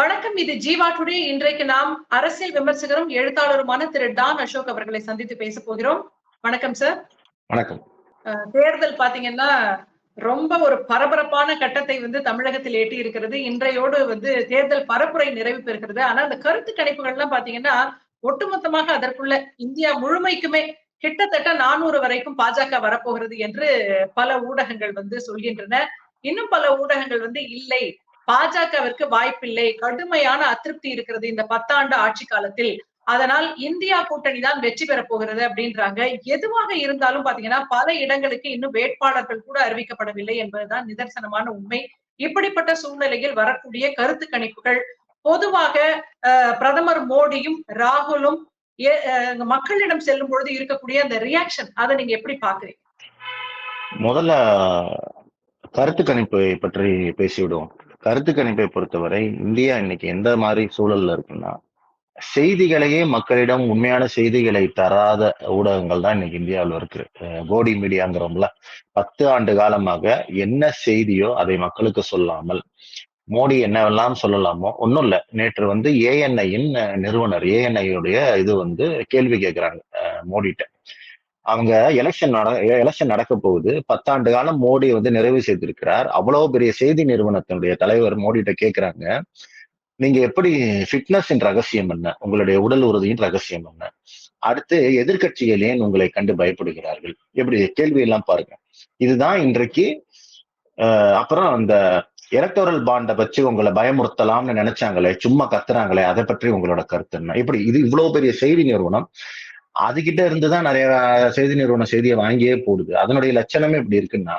வணக்கம் இது ஜீவா டுடே. இன்றைக்கு நாம் அரசியல் விமர்சகரும் எழுத்தாளருமான திரு டான் அசோக் அவர்களை சந்தித்து பேச போகிறோம். வணக்கம் சார். வணக்கம். தேர்தல் பாத்தீங்கன்னா ரொம்ப ஒரு பரபரப்பான கட்டத்தை வந்து தமிழகத்தில் எட்டி இருக்கிறது. இன்றையோடு வந்து தேர்தல் பரப்புரை நிறைவு பெறுகிறது. ஆனா அந்த கருத்து கணிப்புகள்லாம் பாத்தீங்கன்னா ஒட்டுமொத்தமாக அதற்குள்ள இந்தியா முழுமைக்குமே கிட்டத்தட்ட நானூறு வரைக்கும் பாஜக வரப்போகிறது என்று பல ஊடகங்கள் வந்து சொல்கின்றன. இன்னும் பல ஊடகங்கள் வந்து இல்லை. பாஜகவிற்கு வாய்ப்பில்லை. கடுமையான அதிருப்தி இருக்கிறது இந்த பத்தாண்டு ஆட்சி காலத்தில். அதனால் இந்தியா கூட்டணி தான் வெற்றி பெற போகிறது அப்படின்றாங்க. எதுவாக இருந்தாலும் பாத்தீங்கன்னா பல இடங்களுக்கு இன்னும் வேட்பாளர்கள் கூட அறிவிக்கப்படவில்லை என்பதுதான் நிதர்சனமான உண்மை. இப்படிப்பட்ட சூழ்நிலையில் வரக்கூடிய கருத்து கணிப்புகள் பொதுவாக பிரதமர் மோடியும் ராகுலும் ஏ- அஹ், மக்களிடம் செல்லும் பொழுது இருக்கக்கூடிய அந்த ரியாக்ஷன் அதை நீங்க எப்படி பாக்குறீங்க? முதல்ல கருத்து கணிப்பை பற்றி பேசிவிடுவோம். கருத்து கணிப்பை பொறுத்தவரை இந்தியா இன்னைக்கு எந்த மாதிரி சூழல்ல இருக்குன்னா செய்திகளையே மக்களிடம் உண்மையான செய்திகளை தராத ஊடகங்கள் தான் இன்னைக்கு இந்தியாவில் இருக்கு. கோடி மீடியாங்கிறோம்ல பத்து ஆண்டு காலமாக என்ன செய்தியோ அதை மக்களுக்கு சொல்லாமல் மோடி என்னவெல்லாம் சொல்லலாமோ ஒன்றும் இல்லை. நேற்று வந்து ஏஎன்ஐயின் நிறுவனர் ஏஎன்ஐயுடைய இது வந்து கேள்வி கேட்குறாங்க மோடிட்ட. அவங்க எலெக்ஷன் நட எலெக்ஷன் நடக்க போகுது பத்தாண்டு காலம் மோடி வந்து நிறைவு செய்திருக்கிறார். அவ்வளவு பெரிய செய்தி நிறுவனத்தினுடைய தலைவர் மோடிட்ட கேட்கிறாங்க நீங்க எப்படி ஃபிட்னஸின் ரகசியம் என்ன? உங்களுடைய உடல் உறுதியின் ரகசியம் என்ன? அடுத்து எதிர்க்கட்சிகள் ஏன் உங்களை கண்டு பயப்படுகிறார்கள்? எப்படி? கேள்வி எல்லாம் பாருங்க. இதுதான் இன்றைக்கு அப்புறம் அந்த எலக்டோரல் பாண்டை வச்சு உங்களை பயமுறுத்தலாம்னு நினைச்சாங்களே சும்மா கத்துறாங்களே அதை பற்றி உங்களோட கருத்து என்ன? இப்படி இது இவ்வளவு பெரிய செய்தி நிறுவனம் அதுகிட்ட இருந்துதான் நிறைய செய்தி நிறுவனம் செய்தியை வாங்கியே போடுது. அதனுடைய லட்சணமே இப்படி இருக்குன்னா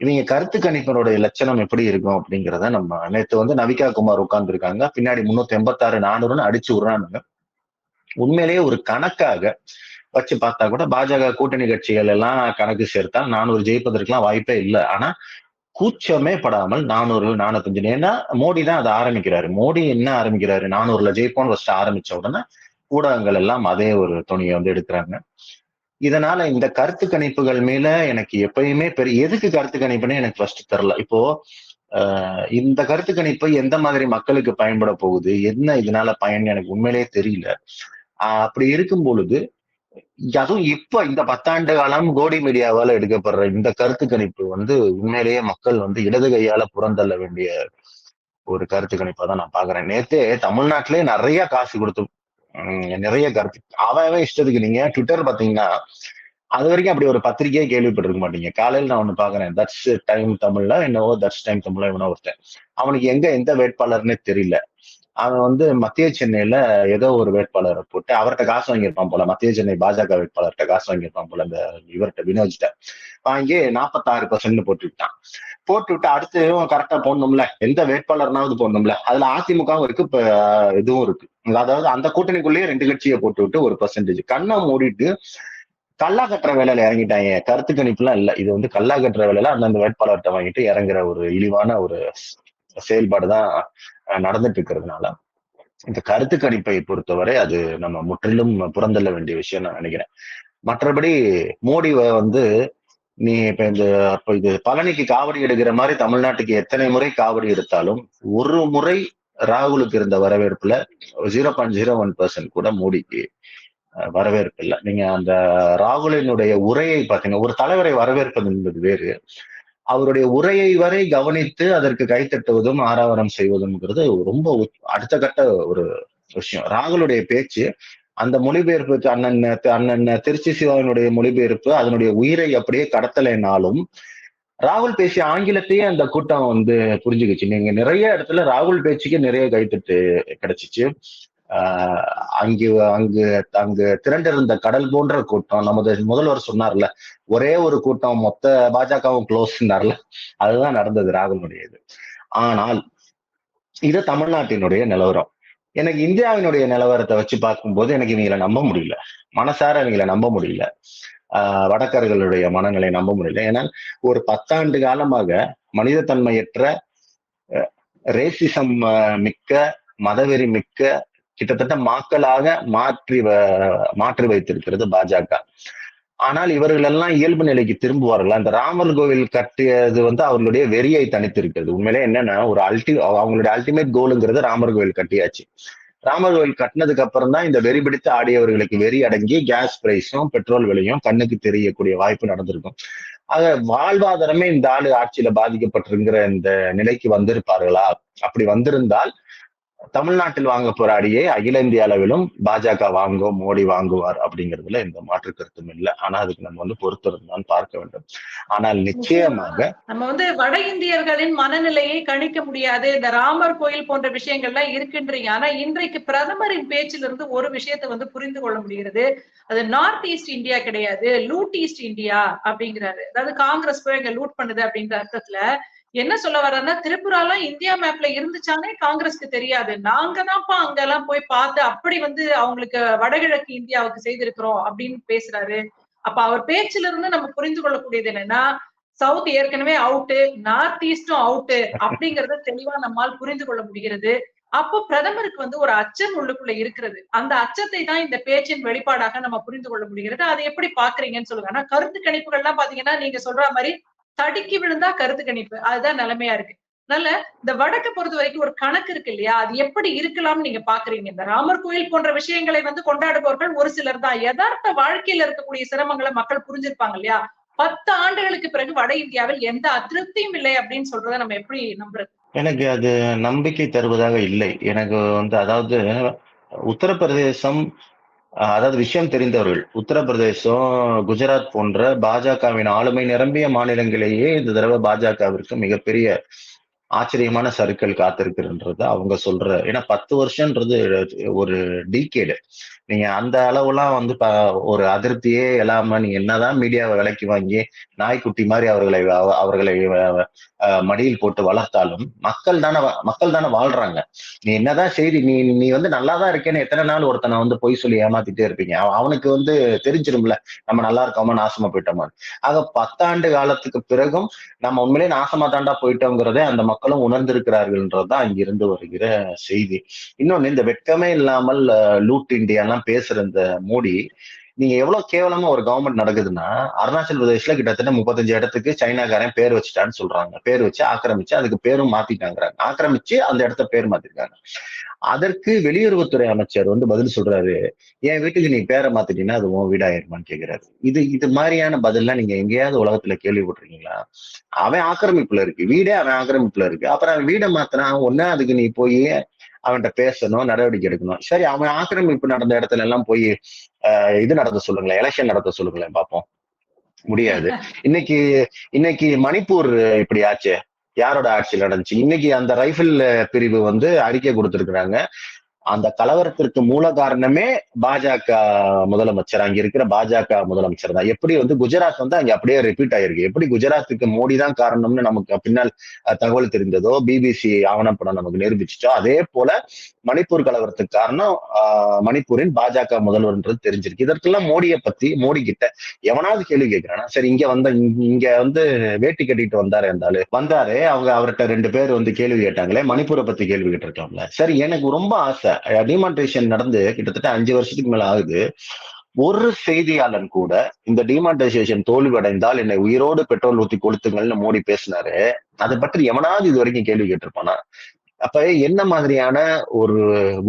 இவங்க கருத்து கணிப்பினுடைய லட்சணம் எப்படி இருக்கும் அப்படிங்கிறத நம்ம நேத்து வந்து நவிகா குமார் உட்கார்ந்துருக்காங்க. பின்னாடி முன்னூத்தி எண்பத்தாறு நானூறுன்னு அடிச்சு விடுறானுங்க. உண்மையிலேயே ஒரு கணக்காக வச்சு பார்த்தா கூட பாஜக கூட்டணி கட்சிகள் எல்லாம் கணக்கு சேர்த்தால் நானூறு ஜெயிப்பதற்கெல்லாம் வாய்ப்பே இல்லை. ஆனா கூச்சமே படாமல் நானூறு நானூத்தஞ்சு ஏன்னா மோடி தான் அதை ஆரம்பிக்கிறாரு. மோடி என்ன ஆரம்பிக்கிறாரு? நானூறுல ஜெயிப்போம்னு ஃபர்ஸ்ட் ஆரம்பிச்ச உடனே ஊடகங்கள் எல்லாம் அதே ஒரு துணியை வந்து எடுக்கிறாங்க. இதனால இந்த கருத்து கணிப்புகள் மேல எனக்கு எப்பயுமே பெரிய எதுக்கு கருத்து கணிப்புன்னு எனக்கு ஃபர்ஸ்ட் தெரியல. இப்போ ஆஹ் இந்த கருத்து கணிப்பு எந்த மாதிரி மக்களுக்கு பயன்பட போகுது? என்ன இதனால பயன் எனக்கு உண்மையிலேயே தெரியல. அப்படி இருக்கும் பொழுது அதுவும் இப்ப இந்த பத்தாண்டு காலம் கோடி மீடியாவால எடுக்கப்படுற இந்த கருத்து கணிப்பு வந்து உண்மையிலேயே மக்கள் வந்து இடது கையால புறந்தள்ள வேண்டிய ஒரு கருத்து கணிப்பா தான் நான் பாக்குறேன் நேத்தே தமிழ்நாட்டிலே நிறைய காசு கொடுத்து நிறைய கருத்து. அவன் அவன் இஷ்டத்துக்கு. நீங்க ட்விட்டர் பாத்தீங்கன்னா அது வரைக்கும் அப்படி ஒரு பத்திரிகையே கேள்விப்பட்டிருக்க மாட்டீங்க. காலையில நான் ஒண்ணு பாக்குறேன் தட்ஸ் டைம் தமிழ்ல என்னவோ தட்ஸ் டைம் தமிழ்ல இவனோ ஒருத்தன். அவனுக்கு எங்க எந்த வேட்பாளர்னே தெரியல. அவன் வந்து மத்திய சென்னையில ஏதோ ஒரு வேட்பாளரை போட்டு அவர்கிட்ட காசு வாங்கியிருப்பான் போல. மத்திய சென்னை பாஜக வேட்பாளர்கிட்ட காசு வாங்கியிருப்பான் போல இந்த இவர்கிட்ட வினோஜ்கிட்ட வாங்கி நாற்பத்தாறு பர்சன்ட் போட்டு விட்டான். போட்டு விட்டு அடுத்து கரெக்டா போடணும்ல. எந்த வேட்பாளர்னாவது போடணும்ல. அதுல அதிமுகவும் இருக்கு இப்ப இதுவும் இருக்கு. அதாவது அந்த கூட்டணிக்குள்ளேயே ரெண்டு கட்சியை போட்டு விட்டு ஒரு பர்சன்டேஜ் கண்ணை மூடிட்டு கல்லா கட்டுற வேலையில இறங்கிட்டாங்க. கருத்து கணிப்புலாம் இல்ல. இது வந்து கல்லா கட்டுற வேலையில அந்தந்த வேட்பாளர்கிட்ட வாங்கிட்டு இறங்குற ஒரு இழிவான ஒரு செயல்பாடு தான் நடந்துட்டு இருக்கிறதுனால. இந்த கருத்து கணிப்பை பொறுத்தவரை அது நம்ம முற்றிலும் புறந்தள்ள வேண்டிய விஷயம் நான் நினைக்கிறேன். மற்றபடி மோடி வந்து நீ இப்ப இந்த அப்ப இது பழனிக்கு காவடி எடுக்கிற மாதிரி தமிழ்நாட்டுக்கு எத்தனை முறை காவடி எடுத்தாலும் ஒரு முறை ராகுலுக்கு இருந்த வரவேற்புல zero point zero one percent கூட மோடிக்கு வரவேற்பு இல்லை. நீங்க அந்த ராகுலினுடைய உரையை பாத்தீங்கன்னா ஒரு தலைவரை வரவேற்பது என்பது வேறு. அவருடைய உரையை வரை கவனித்து அதற்கு கைத்தட்டுவதும் ஆரவாரம் செய்வதும்ங்கிறது ரொம்ப அடுத்த கட்ட ஒரு விஷயம். ராகுலுடைய பேச்சு அந்த மொழிபெயர்ப்பு அண்ணன் அண்ணன் திருச்சி சிவாவினுடைய மொழிபெயர்ப்பு அதனுடைய உயிரை அப்படியே கடத்தலைனாலும் ராகுல் பேசிய ஆங்கிலத்தையே அந்த கூட்டம் வந்து புரிஞ்சுக்கிச்சு. நீங்க நிறைய இடத்துல ராகுல் பேச்சுக்கு நிறைய கைத்தட்டு கிடைச்சிச்சு. ஆஹ் அங்கு அங்கு அங்கு திரண்டிருந்த கடல் போன்ற கூட்டம் நமது முதல்வர் சொன்னார்ல ஒரே ஒரு கூட்டம் மொத்த பாஜகவும் க்ளோஸ்னார்ல அதுதான் நடந்தது ராகுலுடைய இது ஆனால் இது தமிழ்நாட்டினுடைய நிலவரம். எனக்கு இந்தியாவினுடைய நிலவரத்தை வச்சு பார்க்கும்போது எனக்கு இவங்களை நம்ப முடியல. மனசார இவங்களை நம்ப முடியல. ஆஹ் வடக்கர்களுடைய மனநிலை நம்ப முடியல. ஏன்னா ஒரு பத்தாண்டு காலமாக மனிதத்தன்மையற்ற ரேசிசம் மிக்க மதவெறி மிக்க கிட்டத்தட்ட மாக்களாக மாற்றி வ- மாற்றி வைத்திருக்கிறது பாஜக. ஆனால் இவர்கள் எல்லாம் இயல்பு நிலைக்கு திரும்புவார்கள்? அந்த ராமர் கோவில் கட்டியது வந்து அவர்களுடைய வெறியை தனித்திருக்கிறது உண்மையிலே என்னன்னா ஒரு அல்டி அவங்களுடைய அல்டிமேட் கோலுங்கிறது ராமர் கோவில் கட்டியாச்சு. ராமர் கோவில் கட்டினதுக்கு அப்புறம் தான் இந்த வெறி பிடித்து ஆடியவர்களுக்கு வெறி அடங்கி கேஸ் பிரைஸும் பெட்ரோல் விலையும் கண்ணுக்கு தெரியக்கூடிய வாய்ப்பு நடந்திருக்கும். ஆக வாழ்வாதாரமே இந்த ஆளு ஆட்சியில பாதிக்கப்பட்டிருக்கிற இந்த நிலைக்கு வந்திருப்பார்களா? அப்படி வந்திருந்தால் தமிழ்நாட்டில் வாங்க போராடியே அகில இந்திய அளவிலும் பாஜக வாங்கும் மோடி வாங்குவார் அப்படிங்கிறதுல எந்த மாற்று கருத்தும் இல்லை. ஆனா அதுக்கு நம்ம வந்து பொறுத்திருந்தான் பார்க்க வேண்டும். ஆனால் நிச்சயமாக நம்ம வந்து வட இந்தியர்களின் மனநிலையை கணிக்க முடியாது. இந்த ராமர் கோயில் போன்ற விஷயங்கள்லாம் இருக்குன்றீங்க. ஆனா இன்றைக்கு பிரதமரின் பேச்சிலிருந்து ஒரு விஷயத்தை வந்து புரிந்து கொள்ள முடிகிறது. அது நார்த் ஈஸ்ட் இந்தியா கிடையாது. லூட் ஈஸ்ட் இந்தியா அப்படிங்கிறாரு. அதாவது காங்கிரஸ் போய் அங்க லூட் பண்ணுது அப்படின்ற அர்த்தத்துல என்ன சொல்ல வர்றேன்னா திரிபுராலாம் இந்தியா மேப்ல இருந்துச்சானே காங்கிரஸ்க்கு தெரியாது. நாங்க தான்ப்பா அங்கெல்லாம் போய் பார்த்து அப்படி வந்து அவங்களுக்கு வடகிழக்கு இந்தியாவுக்கு செய்திருக்கிறோம் அப்படின்னு பேசுறாரு. அப்ப அவர் பேச்சுல இருந்து நம்ம புரிந்து கொள்ளக்கூடியது என்னன்னா சவுத் ஏற்கனவே அவுட்டு நார்த் ஈஸ்டும் அவுட்டு அப்படிங்கறத தெளிவா நம்மால் புரிந்து கொள்ள முடிகிறது. அப்போ பிரதமருக்கு வந்து ஒரு அச்சம் உள்ளுக்குள்ள இருக்கிறது. அந்த அச்சத்தை தான் இந்த பேச்சின் வெளிப்பாடாக நம்ம புரிந்து கொள்ள முடிகிறது. அதை எப்படி பாக்குறீங்கன்னு சொல்லுங்க. ஆனா கருத்து கணிப்புகள்லாம் பாத்தீங்கன்னா நீங்க சொல்ற மாதிரி தடுக்கி விழுந்தா கருத்து கணிப்பு. அதுதான் நிலைமையா இருக்கு. அதனால இந்த வடக்க பொறுத்த வரைக்கும் ஒரு கணக்கு இருக்கு இல்லையா? அது எப்படி இருக்கலாம்னு நீங்க பாக்குறீங்க. இந்த ராமர் கோயில் போன்ற விஷயங்களை வந்து கொண்டாடுபவர்கள் ஒரு சிலர் தான். யதார்த்த வாழ்க்கையில இருக்கக்கூடிய சிரமங்களை மக்கள் புரிஞ்சிருப்பாங்க இல்லையா? பத்து ஆண்டுகளுக்கு பிறகு வட இந்தியாவில் எந்த அதிருப்தியும் இல்லை அப்படின்னு சொல்றதை நம்ம எப்படி நம்புறது? எனக்கு அது நம்பிக்கை தருவதாக இல்லை. எனக்கு வந்து அதாவது உத்தரப்பிரதேசம் அதாவது விஷயம் தெரிந்தவர்கள். உத்தரப்பிரதேசம் குஜராத் போன்ற பாஜகவின் ஆளுமை நிரம்பிய மாநிலங்களிலேயே இந்த தடவை பாஜகவிற்கு மிகப்பெரிய ஆச்சரியமான சருக்கள் காத்திருக்குன்றது அவங்க சொல்ற ஏன்னா பத்து வருஷம்ன்றது ஒரு டீகேடு. நீங்க அந்த அளவுலாம் வந்து ஒரு அதிருப்தியே இல்லாம நீங்க என்னதான் மீடியாவை விலைக்கு வாங்கி நாய்க்குட்டி மாதிரி அவர்களை அவர்களை மடியில் போட்டு வளர்த்தாலும் மக்கள் தானே மக்கள் தானே வாழ்றாங்க. நீ என்னதான் செய்தி நீ நீ வந்து நல்லா தான் இருக்கேன்னு எத்தனை நாள் ஒருத்தனை வந்து பொய் சொல்லி ஏமாத்திட்டே இருப்பீங்க. அவனுக்கு வந்து தெரிஞ்சிரும்ல நம்ம நல்லா இருக்கோமா நாசமா போயிட்டோமான்னு. ஆக பத்தாண்டு காலத்துக்கு பிறகும் நம்ம உண்மையிலே நாசமா தாண்டா போயிட்டோங்கிறதே அந்த மக்களும் உணர்ந்திருக்கிறார்கள்ன்றதுதான் இங்கிருந்து வருகிற செய்தி. இன்னொன்னு இந்த வெட்கமே இல்லாமல் லூட் இந்தியா எல்லாம் பேசுற இந்த மோடி நீங்க எவ்வளவு கேவலமா ஒரு கவர்மெண்ட் நடக்குதுன்னா அருணாச்சல் பிரதேஷ்ல கிட்டத்தட்ட முப்பத்தஞ்சு இடத்துக்கு சைனாக்காரன் பேர் வச்சுட்டான்னு சொல்றாங்க. பேர் வச்சு ஆக்கிரமிச்சு அதுக்கு பேரும் மாத்திட்டாங்கிறாங்க. ஆக்கிரமிச்சு அந்த இடத்த பேர் மாத்திருக்காங்க. அதற்கு வெளியுறவுத்துறை அமைச்சர் வந்து பதில் சொல்றாரு என் வீட்டுக்கு நீ பேரை மாத்திட்டீங்கன்னா அது உன் வீடாயிருமான்னு கேக்குறாரு. இது இது மாதிரியான பதில்லாம் நீங்க எங்கேயாவது உலகத்துல கேள்விப்பட்டிருக்கீங்களா? அவன் ஆக்கிரமிப்புல இருக்கு. வீடே அவன் ஆக்கிரமிப்புல இருக்கு. அப்புறம் அவன் வீடை மாத்தினா ஒன்னு அதுக்கு நீ போய் அவன்கிட்ட பேசணும் நடவடிக்கை எடுக்கணும். சரி அவன் ஆக்கிரமிப்பு நடந்த இடத்துல எல்லாம் போய் இது நடத்த சொல்லுங்களேன் எலெக்ஷன் நடத்த சொல்லுங்களேன் பார்ப்போம் முடியாது. இன்னைக்கு இன்னைக்கு மணிப்பூர் இப்படி ஆச்சு? யாரோட ஆட்சியில் நடந்துச்சு? இன்னைக்கு அந்த ரைபிள் பிரிவு வந்து அறிக்கை கொடுத்திருக்கிறாங்க. அந்த கலவரத்திற்கு மூல காரணமே பாஜக முதலமைச்சர். அங்க இருக்கிற பாஜக முதலமைச்சர் தான். எப்படி வந்து குஜராத் வந்து அங்க அப்படியே ரிப்பீட் ஆயிருக்கு? எப்படி குஜராத்துக்கு மோடி தான் காரணம்னு நமக்கு பின்னால் தகவல் தெரிந்ததோ பிபிசி ஆவணப்படம் நமக்கு நிரூபிச்சிச்சோ அதே போல மணிப்பூர் கலவரத்துக்கு காரணம் மணிப்பூரின் பாஜக முதல்வர்ன்றது தெரிஞ்சிருக்கு. இதற்கெல்லாம் மோடியை பத்தி மோடி கிட்ட எவனாவது கேள்வி கேட்கிறானா? சரி இங்க வந்த இங்க வந்து வேட்டி கட்டிட்டு வந்தாரு இருந்தாலும் வந்தாரு அவங்க அவர்கிட்ட ரெண்டு பேர் வந்து கேள்வி கேட்டாங்களே மணிப்பூரை பத்தி கேள்வி கேட்டிருக்காங்களே சரி எனக்கு ரொம்ப ஆசை. டிமான்டேஷன் நடந்து கிட்டத்தட்ட அஞ்சு வருஷத்துக்கு மேல ஆகுது. ஒரு செய்தியாளன் கூட இந்த டிமான்டைசேஷன் தோல்வியடைந்தால் என்னை உயிரோடு பெட்ரோல் ஊத்தி கொளுத்துங்கள்னு மோடி பேசினாரு. அதை பற்றி எவனாவது இது வரைக்கும் கேள்வி கேட்டிருப்பானா? அப்ப என்ன மாதிரியான ஒரு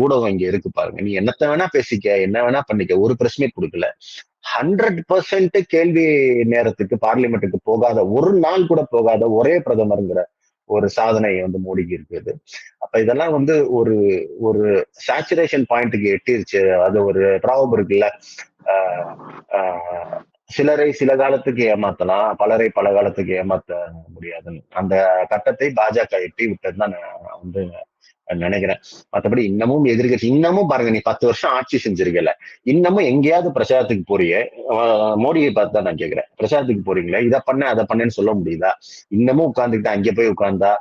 ஊடகம் இங்க இருக்கு பாருங்க. நீ என்னத்த வேணா பேசிக்க என்ன வேணா பண்ணிக்க ஒரு பிரச்சனை கொடுக்கல. ஹண்ட்ரட் பர்சன்ட் கேள்வி நேரத்துக்கு பார்லிமெண்ட்டுக்கு போகாத ஒரு நாள் கூட போகாத ஒரே பிரதமருங்கிற ஒரு சாதனை வந்து மோடிக்கு இருக்குது அப்ப இதெல்லாம் வந்து ஒரு ஒரு சேச்சுரேஷன் பாயிண்ட்டுக்கு எட்டிருச்சு. அது ஒரு ப்ராபம் இருக்குல்ல. சிலரை சில காலத்துக்கு ஏமாத்தலாம் பலரை பல காலத்துக்கு ஏமாத்த முடியாதுன்னு. அந்த கட்டத்தை பாஜக எட்டி விட்டதுதான் நான் வந்து நினைக்கிறேன். மற்றபடி இன்னமும் எதிர்கட்சி இன்னமும் பாருங்க நீ பத்து வருஷம் ஆட்சி செஞ்சிருக்கல. இன்னமும் எங்கேயாவது பிரச்சாரத்துக்கு போறிய. மோடியை பார்த்து தான் நான் கேட்கிறேன் பிரச்சாரத்துக்கு போறீங்களே? இதை பண்ண அதை பண்ணேன்னு சொல்ல முடியுதா? இன்னமும் உட்காந்துக்கிட்டா அங்கே போய் உட்கார்ந்தா?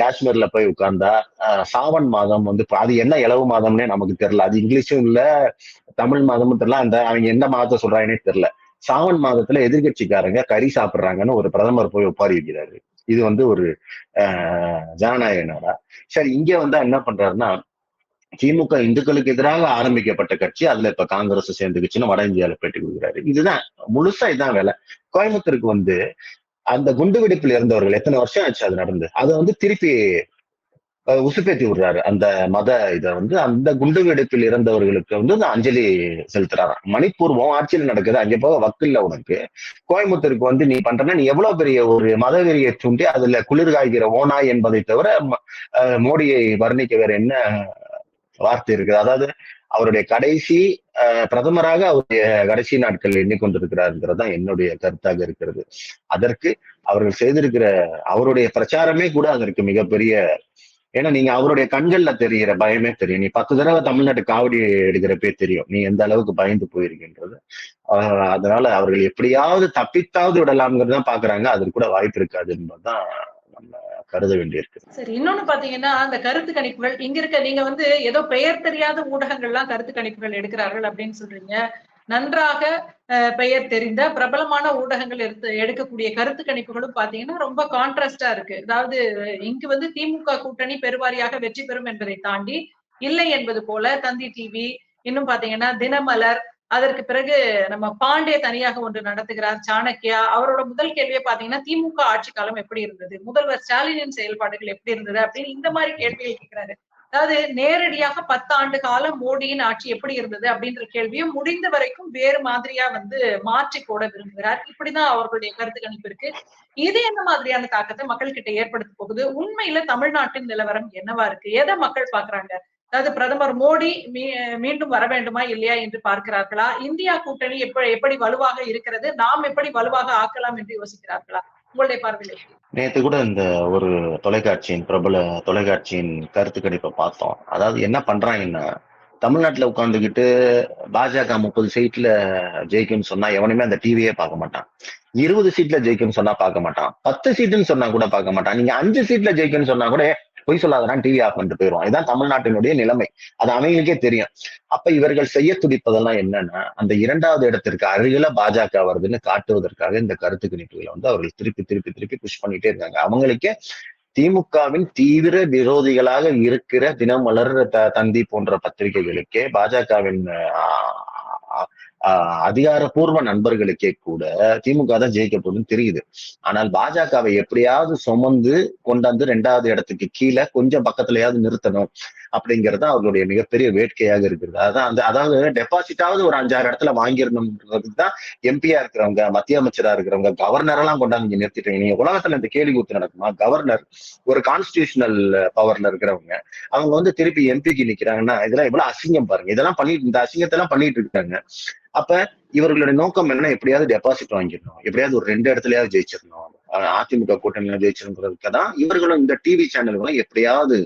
காஷ்மீர்ல போய் உட்கார்ந்தா? சாவன் மாதம் வந்து அது என்ன இளவு மாதம்னே நமக்கு தெரியல. அது இங்கிலீஷும் இல்ல தமிழ் மாதமும் தெரியல. அந்த அவங்க எந்த மாதத்தை சொல்றாங்கன்னே தெரியல. சாவன் மாதத்துல எதிர்கட்சிக்காரங்க கறி சாப்பிடுறாங்கன்னு ஒரு பிரதமர் போய் ஒப்பாரி வைக்கிறாரு. இது வந்து ஒரு ஜனநாயக நாடா சரி இங்க வந்து என்ன பண்றாருன்னா திமுக இந்துக்களுக்கு எதிராக ஆரம்பிக்கப்பட்ட கட்சி அதுல இப்ப காங்கிரஸ் சேர்ந்துக்குச்சுன்னு வட இந்தியால பேட்டி கொடுக்குறாரு. இதுதான் முழுசா இதான் வேலை. கோயம்புத்தூருக்கு வந்து அந்த குண்டு வெடிப்பில் இருந்தவர்கள் எத்தனை வருஷம் ஆச்சு அது நடந்து? அதை வந்து திருப்பி உசுப்பேத்தி விடுறாரு. அந்த மத இதை வந்து அந்த குண்டு வெடிப்பில் இறந்தவர்களுக்கு வந்து அஞ்சலி செலுத்துறாராம். மணிப்பூர்வம் ஆட்சியில் நடக்குது. அங்க போக வக்கு உனக்கு. கோயம்புத்தூருக்கு வந்து நீ பண்றனா நீ எவ்வளவு பெரிய ஒரு மதவெறியை தூண்டி அதுல குளிர் காய்கிற ஓனாய் என்பதை தவிர ம- அஹ், மோடியை வர்ணிக்க வேற என்ன வார்த்தை இருக்குது? அதாவது அவருடைய கடைசி பிரதமராக அவருடைய கடைசி நாட்கள் எண்ணிக்கொண்டிருக்கிறாருங்கிறது தான் என்னுடைய கருத்தாக இருக்கிறது. அதற்கு அவர்கள் செய்திருக்கிற அவருடைய பிரச்சாரமே கூட அதற்கு மிகப்பெரிய ஏன்னா நீங்க அவருடைய கண்கள்ல தெரிகிற பயமே தெரியும். நீ பத்து தடவை தமிழ்நாட்டு காவடி எடுக்கிறப்பே தெரியும். நீ எந்த அளவுக்கு பயந்து போயிருக்கின்றது. அதனால அவர்கள் எப்படியாவது தப்பித்தாவது விடலாம்ங்கிறது தான் பாக்குறாங்க. அதற்கு கூட வாய்ப்பு இருக்காது என்பதுதான் நம்ம கருத வேண்டியிருக்கு. சரி இன்னொன்னு பாத்தீங்கன்னா அந்த கருத்து கணிப்புகள் இங்க இருக்க நீங்க வந்து ஏதோ பெயர் தெரியாத ஊடகங்கள்லாம் கருத்து கணிப்புகள் எடுக்கிறார்கள் அப்படின்னு சொல்றீங்க. நன்றாக அஹ், பெயர் தெரிந்த பிரபலமான ஊடகங்கள் எடுத்து எடுக்கக்கூடிய கருத்து கணிப்புகளும் பாத்தீங்கன்னா ரொம்ப கான்ட்ராஸ்டா இருக்கு. அதாவது இங்கு வந்து திமுக கூட்டணி பெருவாரியாக வெற்றி பெறும் என்பதை தாண்டி இல்லை என்பது போல தந்தி டிவி இன்னும் பாத்தீங்கன்னா தினமலர் அதற்கு பிறகு நம்ம பாண்டே தனியாக ஒன்று நடத்துகிறார் சாணக்கியா அவரோட முதல் கேள்வியை பாத்தீங்கன்னா திமுக ஆட்சி காலம் எப்படி இருந்தது? முதல்வர் ஸ்டாலினின் செயல்பாடுகள் எப்படி இருந்தது? அப்படின்னு இந்த மாதிரி கேள்விகள் கேட்கிறாரு. அதாவது நேரடியாக பத்து ஆண்டு காலம் மோடியின் ஆட்சி எப்படி இருந்தது அப்படின்ற கேள்வியும் முடிந்த வரைக்கும் வேறு மாதிரியா வந்து மாற்றி போட விரும்புகிறார். இப்படிதான் அவர்களுடைய கருத்து கணிப்பு இருக்கு. இது என்ன மாதிரியான தாக்கத்தை மக்கள் கிட்ட ஏற்படுத்த போகுது? உண்மையில தமிழ்நாட்டின் நிலவரம் என்னவா இருக்கு? எதை மக்கள் பாக்குறாங்க அதாவது பிரதமர் மோடி மீ- மீண்டும் வர வேண்டுமா இல்லையா என்று பார்க்கிறார்களா? இந்தியா கூட்டணி எப்படி எப்படி வலுவாக இருக்கிறது? நாம் எப்படி வலுவாக ஆக்கலாம் என்று யோசிக்கிறார்களா? உங்களுடைய பார்வையில். நேத்து கூட இந்த ஒரு தொலைக்காட்சியின் பிரபல தொலைக்காட்சியின் கருத்து கணிப்பை பார்த்தோம். அதாவது என்ன பண்றாங்கன்னா தமிழ்நாட்டுல உட்காந்துக்கிட்டு பாஜக முப்பது சீட்ல ஜெயிக்கும்னு சொன்னா எவனுமே அந்த டிவியே பார்க்க மாட்டான். இருபது சீட்ல ஜெயிக்கும்னு சொன்னா பார்க்க மாட்டான். பத்து சீட்டுன்னு சொன்னா கூட பார்க்க மாட்டான். நீங்க அஞ்சு சீட்ல ஜெயிக்கும்னு சொன்னா கூட பொய் சொல்லாதான் டிவி ஆஃப் பண்ணிட்டு போயிடுவான். இதான் தமிழ்நாட்டினுடைய நிலைமை. அது அவங்களுக்கே தெரியும். அப்ப இவர்கள் செய்ய துடிப்பதெல்லாம் என்னன்னா அந்த இரண்டாவது இடத்திற்கு அருகில பாஜக வருதுன்னு காட்டுவதற்காக இந்த கருத்து கணிப்புகளை வந்து அவர்கள் திருப்பி திருப்பி திருப்பி புஷ் பண்ணிட்டே இருக்காங்க. அவங்களுக்கே திமுகவின் தீவிர விரோதிகளாக இருக்கிற தினமலர் த- தந்தி போன்ற பத்திரிகைகளுக்கே பாஜகவின் அதிகாரப்பூர்வ நண்பர்களுக்கே கூட திமுக தான் ஜெயிக்க போகுதுன்னு தெரியுது. ஆனால் பாஜகவை எப்படியாவது சுமந்து கொண்டாந்து ரெண்டாவது இடத்துக்கு கீழே கொஞ்சம் பக்கத்துலயாவது நிறுத்தணும் அப்படிங்கிறது அவர்களுடைய மிகப்பெரிய வேட்கையாக இருக்கிறது. அதான் அந்த அதாவது டெபாசிட்டாவது ஒரு அஞ்சாறு இடத்துல வாங்கிடணும்ன்றதுக்கு தான் எம்பியா இருக்கிறவங்க மத்திய அமைச்சரா இருக்கிறவங்க கவர்னர் எல்லாம் கொண்டாந்து இங்க நிறுத்திட்டீங்க. நீங்க உலகத்துல இந்த கேள்வி கூத்து நடக்குமா? கவர்னர் ஒரு கான்ஸ்டியூஷனல் பவர்ல இருக்கிறவங்க அவங்க வந்து திருப்பி எம்பிக்கு நிக்கிறாங்கன்னா இதெல்லாம் எவ்வளவு அசிங்கம் பாருங்க. இதெல்லாம் பண்ணிட்டு இந்த அசிங்கத்தை எல்லாம் பண்ணிட்டு இருக்காங்க. அப்ப இவர்களுடைய நோக்கம் என்ன? எப்படியாவது டெபாசிட் வாங்கிடணும். எப்படியாவது ஒரு ரெண்டு இடத்துலயாவது ஜெயிச்சிடணும். அதிமுக கூட்டணியில ஜெயிச்சிருக்கிறதுக்கு தான் இவர்களும் இந்த டிவி சேனல்களும் எப்படியாவது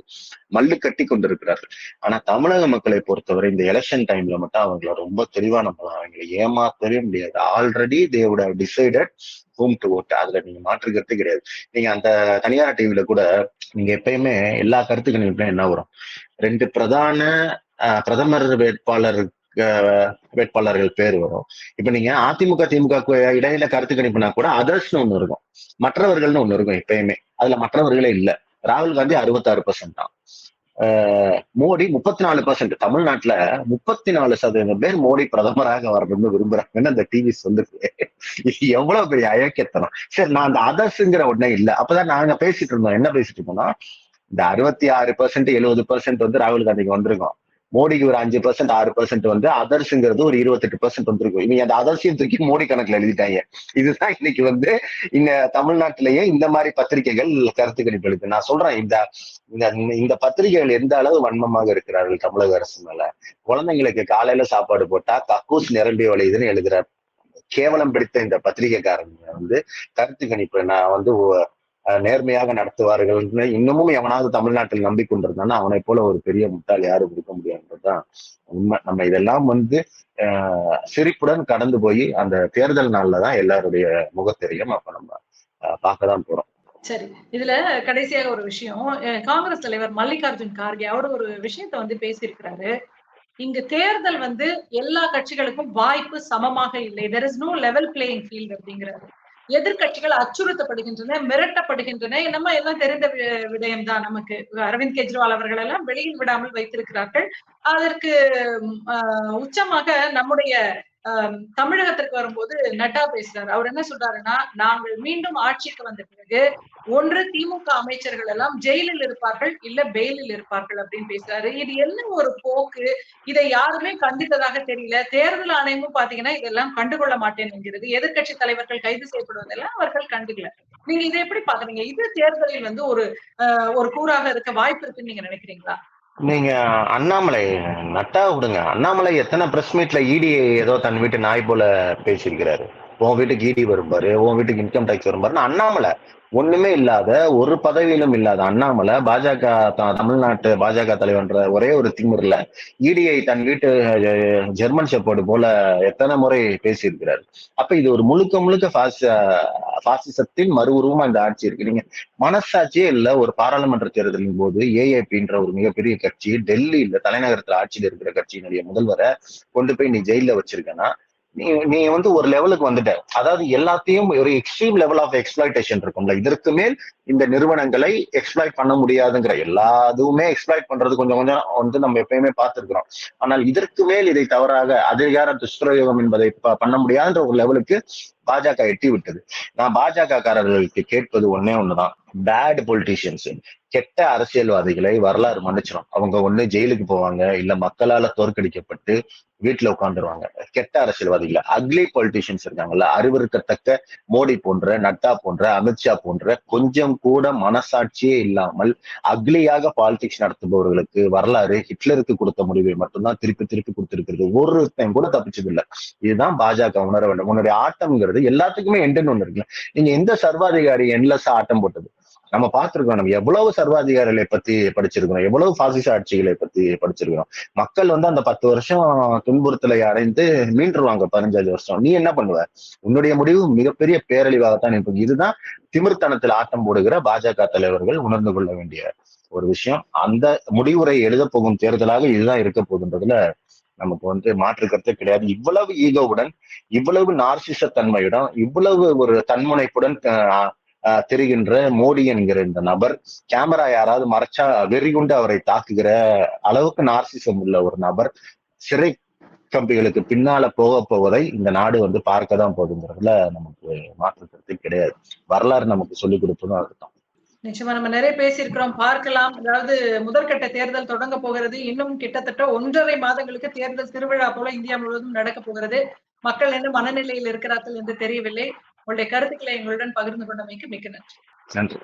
மல்லு கட்டி கொண்டிருக்கிறார்கள். ஆனா தமிழக மக்களை பொறுத்தவரை இந்த எலெக்ஷன் டைம்ல மட்டும் அவங்கள ரொம்ப தெளிவா நம்ம அவங்களை ஏமாத்தவே முடியாது. ஆல்ரெடி தேவோட டிசைடட் ஹோம் டு ஓட் அதுல நீங்க மாற்றுக்கிறதே கிடையாது. நீங்க அந்த தனியார் டிவில கூட நீங்க எப்பயுமே எல்லா கருத்து என்ன வரும்? ரெண்டு பிரதான பிரதமர் வேட்பாளர் வேட்பாளர்கள் பேர் வரும். இப்ப நீங்க அதிமுக திமுக இடையில கருத்து கணிப்புனா கூட அதர்ஸ்னு ஒண்ணு இருக்கும். மற்றவர்கள்னு ஒண்ணு இருக்கும் எப்பயுமே. அதுல மற்றவர்களே இல்ல. ராகுல் காந்தி அறுபத்தாறு பர்சன்ட் தான். மோடி முப்பத்தி நாலு பர்சன்ட் தமிழ்நாட்டுல முப்பத்தி நாலு சதவீதம் பேர் மோடி பிரதமராக வரணும்னு விரும்புறாங்கன்னு அந்த டிவி சொல்லுது. எவ்வளவு பெரிய அயக்கத்தனம் சரி நான் அந்த அதர்ஸ்ங்கிற ஒண்ணே இல்ல. அப்பதான் நாங்க பேசிட்டு இருந்தோம். என்ன பேசிட்டு இருந்தோம்னா இந்த அறுபத்தி ஆறு பர்சன்ட் எழுபது பர்சன்ட் வந்து ராகுல் காந்திக்கு வந்திருக்கோம். மோடிக்கு ஒரு அஞ்சு பர்சன்ட் ஆறு பர்சன்ட் வந்து அதர்ஸ்ங்கிறது ஒரு இருபத்தெட்டு பர்சன்ட் வந்திருக்கும். இவங்க அந்த அதர்ஸையும் தூக்கி மோடி கணக்குல எழுதிட்டாங்க. இதுதான் இன்னைக்கு வந்து இந்த தமிழ்நாட்டிலேயே இந்த மாதிரி பத்திரிகைகள் கருத்து கணிப்பு எழுது. நான் சொல்றேன் இந்த இந்த இந்த பத்திரிகைகள் எந்த அளவு வன்மமாக இருக்கிறார்கள் தமிழக அரசு மேல? குழந்தைங்களுக்கு காலையில சாப்பாடு போட்டா கக்கூஸ் நிரம்பி வழியுதுன்னு எழுதுற கேவலம் பிடித்த இந்த பத்திரிகைக்காரங்க வந்து கருத்து கணிப்பு நான் வந்து நேர்மையாக நடத்துவார்கள் இன்னமும் எவனாவது தமிழ்நாட்டில் நம்பிக்கொண்டிருந்தானா அவனை போல ஒரு பெரிய முட்டாள் யாரும் கொடுக்க முடியாதுன்றதுதான் உண்மை. நம்ம இதெல்லாம் வந்து சிரிப்புடன் கடந்து போய் அந்த தேர்தல் நாள்ல தான் எல்லாருடைய முகத்தெரியும் அப்ப நம்ம அஹ் பார்க்கதான் போறோம். சரி. இதுல கடைசியாக ஒரு விஷயம். காங்கிரஸ் தலைவர் மல்லிகார்ஜுன் கார்கே அவர் ஒரு விஷயத்தை வந்து பேசியிருக்கிறாரு. இங்க தேர்தல் வந்து எல்லா கட்சிகளுக்கும் வாய்ப்பு சமமாக இல்லை. There is no level playing field அப்படிங்கிறாரு. எதிர்க்கட்சிகள் அச்சுறுத்தப்படுகின்றன மிரட்டப்படுகின்றன. நம்ம எல்லாம் தெரிந்த வி- விடயம்தான் நமக்கு. அரவிந்த் கெஜ்ரிவால் அவர்கள் எல்லாம் வெளியில் விடாமல் வைத்திருக்கிறார்கள். அதற்கு ஆஹ், உச்சமாக நம்முடைய தமிழகத்திற்கு வரும்போது நட்டா பேசுறாரு. அவர் என்ன சொல்றாருன்னா நாங்கள் மீண்டும் ஆட்சிக்கு வந்த பிறகு ஒன்று திமுக அமைச்சர்கள் எல்லாம் ஜெயிலில் இருப்பார்கள் இல்ல பெயிலில் இருப்பார்கள் அப்படின்னு பேசுறாரு. இது என்ன ஒரு போக்கு? இதை யாருமே கண்டித்ததாக தெரியல. தேர்தல் ஆணையமும் பாத்தீங்கன்னா இதெல்லாம் கண்டுகொள்ள மாட்டேன் என்கிறது. எதிர்க்கட்சி தலைவர்கள் கைது செய்யப்படுவதெல்லாம் அவர்கள் கண்டுக்கல. நீங்க இதை எப்படி பாக்குறீங்க? இது தேர்தலில் வந்து ஒரு ஆஹ், ஒரு கூறாக இருக்க வாய்ப்பு இருக்குன்னு நீங்க நினைக்கிறீங்களா? நீங்க அண்ணாமலை நட்டா விடுங்க. அண்ணாமலை எத்தனை பிரஸ் மீட்ல இடி ஏதோ தன் வீட்டு நாய் போல பேசியிருக்கிறாரு. உன் வீட்டுக்கு இடி வரும்பாரு உன் வீட்டுக்கு இன்கம் டேக்ஸ் வரும்பாரு அண்ணாமலை ஒண்ணுமே இல்லாத ஒரு பதவியிலும் இல்லாத அண்ணாமலை பாஜக தமிழ்நாட்டு பாஜக தலைவன்ற ஒரே ஒரு திமிர்ல இடிஐ தன் வீட்டு ஜெர்மன் செப்போடு போல எத்தனை முறை பேசியிருக்கிறாரு. அப்ப இது ஒரு முழுக்க முழுக்க பாசி பாசிசத்தின் மறு உருவமா இந்த ஆட்சி இருக்கு. நீங்க மனசாட்சியே இல்ல ஒரு பாராளுமன்ற தேர்தலின் போது ஏஏபின்ற ஒரு மிகப்பெரிய கட்சி டெல்லியில தலைநகரத்துல ஆட்சியில் இருக்கிற கட்சியினுடைய முதல்வரை கொண்டு போய் நீ ஜெயில வச்சிருக்கனா நீ நீ வந்து ஒரு லெவலுக்கு வந்துட்ட. அதாவது எல்லாத்தையும் ஒரு எக்ஸ்ட்ரீம் லெவல் ஆஃப் எக்ஸ்பிளாய்டேஷன் இருக்கும்ல. இதற்கு மேல் இந்த நிறுவனங்களை எக்ஸ்பிளாய்ட் பண்ண முடியாதுங்கிற எல்லா இதுவுமே எக்ஸ்பிளாய்ட் பண்றது கொஞ்சம் கொஞ்சம் வந்து நம்ம எப்பயுமே பார்த்திருக்கிறோம். ஆனால் இதற்கு மேல் இதை தவறாக அதிகார துஷ்பிரயோகம் என்பதை பண்ண முடியாதுன்ற ஒரு லெவலுக்கு பாஜக எட்டி விட்டது. நான் பாஜக காரர்களுக்கு கேட்பது ஒன்னே ஒண்ணுதான். பேட் பொலிட்டீஷியன்ஸ் கெட்ட அரசியல்வாதிகளை வரலாறு மன்னிச்சிடும் அவங்க ஒண்ணு ஜெயிலுக்கு போவாங்க இல்ல மக்களால தோற்கடிக்கப்பட்டு வீட்டுல உட்காந்துருவாங்க கெட்ட அரசியல்வாதிகள் அக்லி பொலிட்டீஷியன்ஸ் இருக்காங்கல்ல அறிவிருக்கத்தக்க மோடி போன்ற நட்டா போன்ற அமித்ஷா போன்ற கொஞ்சம் கூட மனசாட்சியே இல்லாமல் அக்லியாக பாலிடிக்ஸ் நடத்துபவர்களுக்கு வரலாறு ஹிட்லருக்கு கொடுத்த முடிவை மட்டும்தான் திருப்பி திருப்பி கொடுத்திருக்கிறது. ஒருத்தையும் கூட தப்பிச்சது இதுதான் பாஜக உணர வேண்டும். உன்னுடைய ஆட்டம்ங்கிறது எல்லாத்துக்குமே எண்டுன்னு ஒண்ணு இருக்குல்ல. நீங்க எந்த சர்வாதிகாரி என்லெஸ்ஸா ஆட்டம் போட்டது? நம்ம பார்த்திருக்கோம். நம்ம எவ்வளவு சர்வாதிகாரிகளை பத்தி படிச்சிருக்கிறோம். எவ்வளவு பாசிச ஆட்சிகளை பத்தி படிச்சிருக்கிறோம். மக்கள் வந்து அந்த பத்து வருஷம் துன்புறுத்தலை அடைந்து மீண்டுருவாங்க. பதினஞ்சாவது வருஷம். நீ என்ன பண்ணுவ? உன்னுடைய முடிவு மிகப்பெரிய பேரழிவாகத்தான் இருக்கும். இதுதான் திமிர்த்தனத்தில் ஆட்டம் போடுகிற பாஜக தலைவர்கள் உணர்ந்து கொள்ள வேண்டிய ஒரு விஷயம். அந்த முடிவுரை எழுத போகும் தேர்தலாக இதுதான் இருக்க போகுன்றதுல நமக்கு வந்து மாற்று கருத்தே கிடையாது. இவ்வளவு ஈகோவுடன் இவ்வளவு நார்சிச தன்மையுடன் இவ்வளவு ஒரு தன்முனைப்புடன் தெரிகின்ற மோடி என்கிற இந்த நபர் கேமரா யாராவது மறைச்சா வெறிகுண்டு அவரை தாக்குகிற அளவுக்கு நார்சிசம் உள்ள ஒரு நபர் சிறை கம்பிகளுக்கு பின்னால போக போவதை இந்த நாடு வந்து பார்க்க தான் போகுதுங்கிறதுல நமக்கு மாற்று கருத்து கிடையாது. வரலாறு நமக்கு சொல்லிக் கொடுப்பதும் அதுதான். நிச்சயமா நம்ம நிறைய பேசியிருக்கிறோம். பார்க்கலாம். அதாவது முதற்கட்ட தேர்தல் தொடங்க போகிறது. இன்னும் கிட்டத்தட்ட ஒன்றரை மாதங்களுக்கு தேர்தல் திருவிழா போல இந்தியா முழுவதும் நடக்க போகிறது. மக்கள் என்ன மனநிலையில் இருக்கிறார்கள் என்று தெரியவில்லை. உங்களுடைய கருத்துக்களை எங்களுடன் பகிர்ந்து கொண்டமைக்கு மிக்க நன்றி. நன்றி.